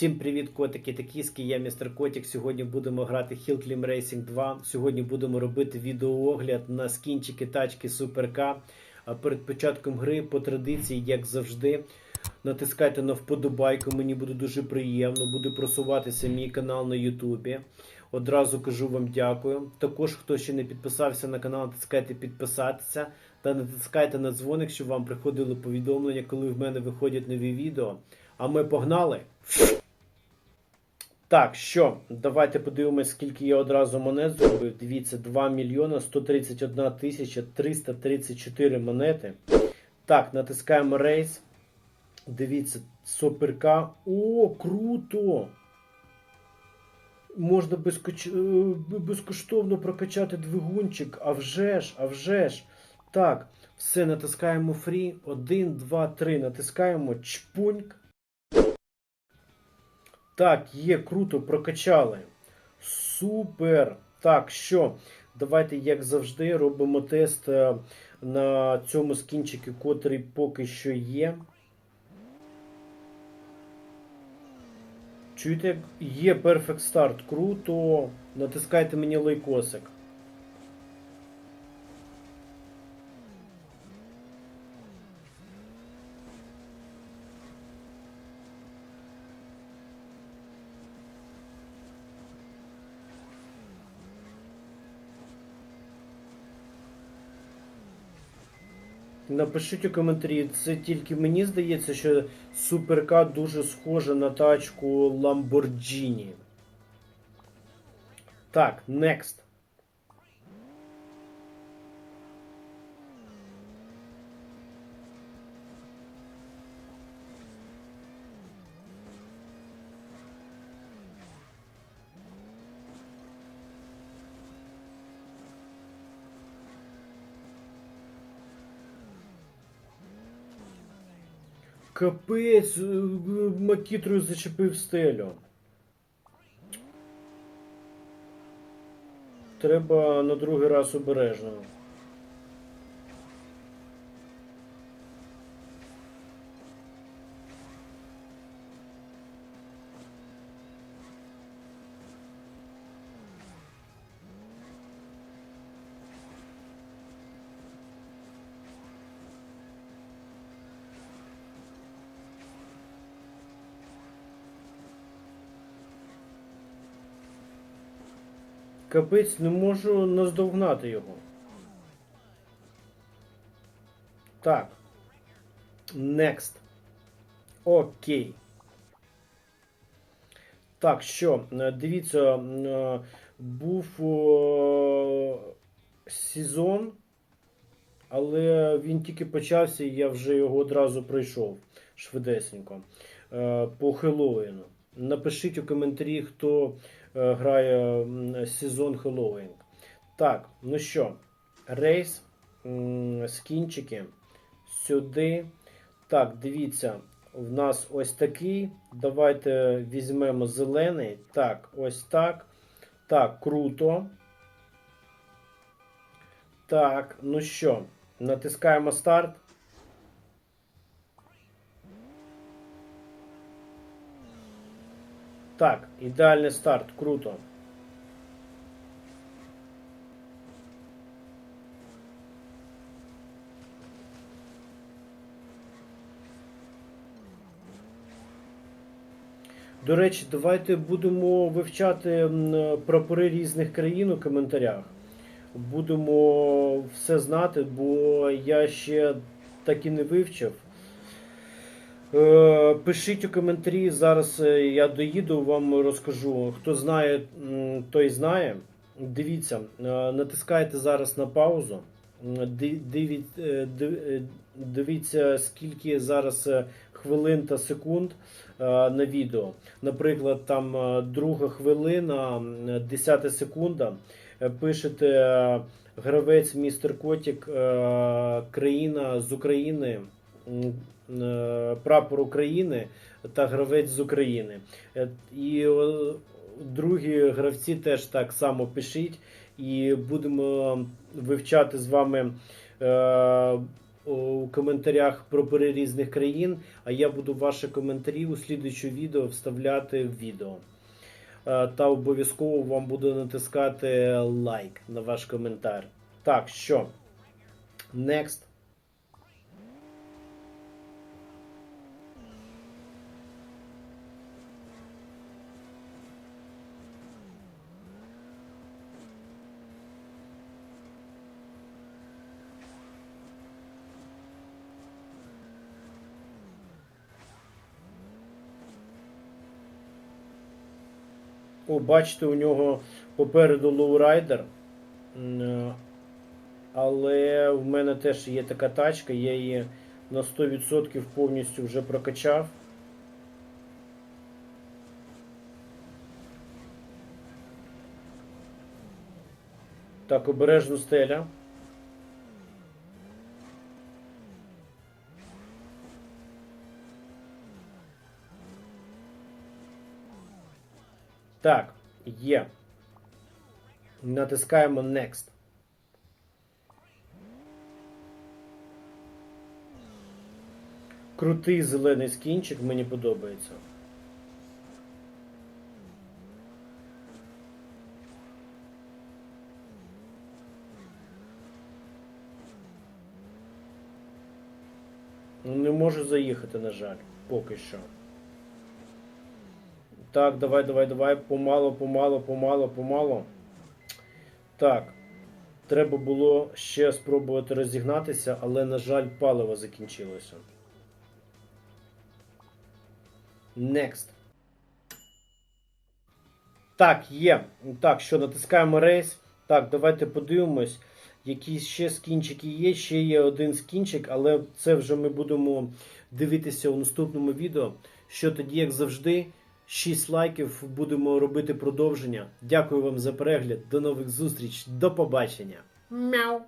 Всім привіт, котики та кіски. Я містер Котик. Сьогодні будемо грати Hill Climb Racing 2. Сьогодні будемо робити відеоогляд на скінчики тачки Super K. А перед початком гри, по традиції, як завжди, натискайте на вподобайку. Мені буде дуже приємно. Буде просуватися мій канал на Ютубі. Одразу кажу вам дякую. Також, хто ще не підписався на канал, натискайте підписатися та натискайте на дзвоник, щоб вам приходили повідомлення, коли в мене виходять нові відео. А ми погнали. Так, що, давайте подивимось, скільки я одразу монет зробив. Дивіться, 2 мільйона 131 тисяча 334 монети. Так, натискаємо рейс. Дивіться, суперка. О, круто! Можна безкоч... е, безкоштовно прокачати двигунчик. А вже ж, а вже ж. Так, все, натискаємо фрі. 1, 2, 3. Натискаємо чпуньк. Так, є, круто, прокачали. Супер. Так, що? Давайте, як завжди, робимо тест е, на цьому скінчику, котрий поки що є. Чуєте, є Perfect Start. Круто. Натискайте мені лайкосик. Напишіть у коментарі, це тільки мені здається, що суперка дуже схожа на тачку Lamborghini. Так, next. Капець, е, макітрою зачепив стелю. Треба на другий раз обережно. Капець, не можу наздогнати його. Так. Next. Окей. Так, що, дивіться, е, був сезон, але він тільки почався, і я вже його одразу пройшов швидесенько. Е, По Хеллоуіну. Напишіть у коментарі, хто е, грає сезон Хеллоуін. Так, ну що, рейс, скінчики сюди. Так, дивіться, в нас ось такий. Давайте візьмемо зелений. Так, ось так. Так, круто. Так, ну що, натискаємо старт. Так, ідеальний старт, круто. До речі, давайте будемо вивчати прапори різних країн у коментарях. Будемо все знати, бо я ще так і не вивчив. Е, Пишіть у коментарі, зараз е, я доїду, вам розкажу. Хто знає, той знає. Дивіться, е, натискайте зараз на паузу. М, ди- дивіть- ди- е, Дивіться, скільки зараз хвилин та секунд на відео. Наприклад, там друга хвилина, м, 10 секунда. Пишете гравець містер Котік, країна з України. Е, Прапор України та гравець з України. Е, І другі гравці теж так само пишіть, і будемо вивчати з вами е, у коментарях про різних країн, а я буду ваші коментарі у слідуючому відео вставляти в відео. Та обов'язково вам буду натискати лайк на ваш коментар. Так, що? Next. О, бачите, у нього попереду лоурайдер. Е, Але в мене теж є така тачка, я її на 100% повністю вже прокачав. Так, обережно стеля. Так, є. Натискаємо Next. Крутий зелений скінчик, мені подобається. Не можу заїхати, на жаль, поки що. Так, давай, давай, давай. Помало, помало, помало, помало. Так. Треба було ще спробувати розігнатися, але, на жаль, паливо закінчилося. Next. Так, є. Так, що, натискаємо рейс. Так, давайте подивимось. Які ще скінчики є. Ще є один скінчик, але це вже ми будемо дивитися у наступному відео. Що тоді, як завжди, 6 лайків будемо робити продовження. Дякую вам за перегляд. До нових зустріч. До побачення. Мяу.